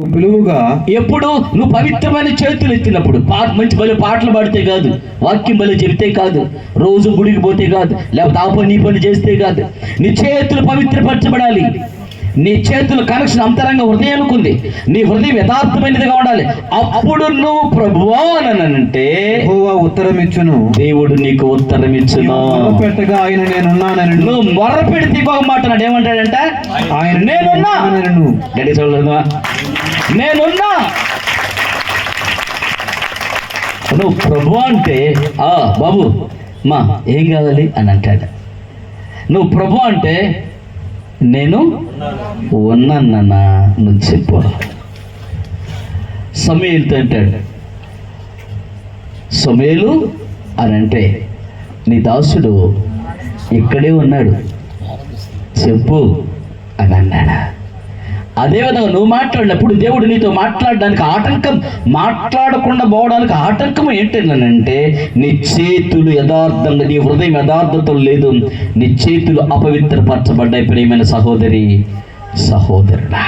పిలువుగా ఎప్పుడు? నువ్వు పవిత్రమైన చేతులు ఎత్తినప్పుడు. పా మంచి బలి పాటలు పాడితే కాదు. వాక్యం బలి చెబితే కాదు. రోజు గుడికి పోతే కాదు. లేకపోతే ఆ పని ఈ పని చేస్తే కాదు. నీ చేతులు పవిత్రపరచబడాలి. నీ చేతులు కనెక్షన్ అంతరంగ హృదయానికి ఉంది నీ హృదయం యథార్థమైనదిగా ఉండాలి. అప్పుడు నువ్వు ప్రభువా అంటే యెహోవా ఉత్తరమిచ్చును. దేవుడు నీకు ఉత్తరం ఇచ్చును పెట్టగా ఆయన నేనున్నానని నువ్వు మొర్ర పెడితే ఇంకొక మాట ఏమంటాడంట? ఆయన నేనున్నా. నేనున్నానను. గడి చూడలేదా నేనున్నా. నువ్వు ప్రభు అంటే ఆ బాబు మా ఏం కావాలి అని అంటాడు. నువ్వు ప్రభు అంటే నేను ఉన్నానన్నా నువ్వు చెప్పు. సమీలతో అంటాడు. సమేలు అని అంటే నీ దాసుడు ఇక్కడే ఉన్నాడు. చెప్పు అని అన్నాడా. అదేవిధంగా నువ్వు మాట్లాడినప్పుడు దేవుడు నీతో మాట్లాడడానికి ఆటంకం మాట్లాడకుండా పోవడానికి ఆటంకం ఏంటంటే నీ చేతులు యథార్థంగా నీ హృదయం యథార్థత లేదు. నీ చేతులు అపవిత్రపరచబడ్డాయి ప్రియమైన సహోదరి సహోదరుడా.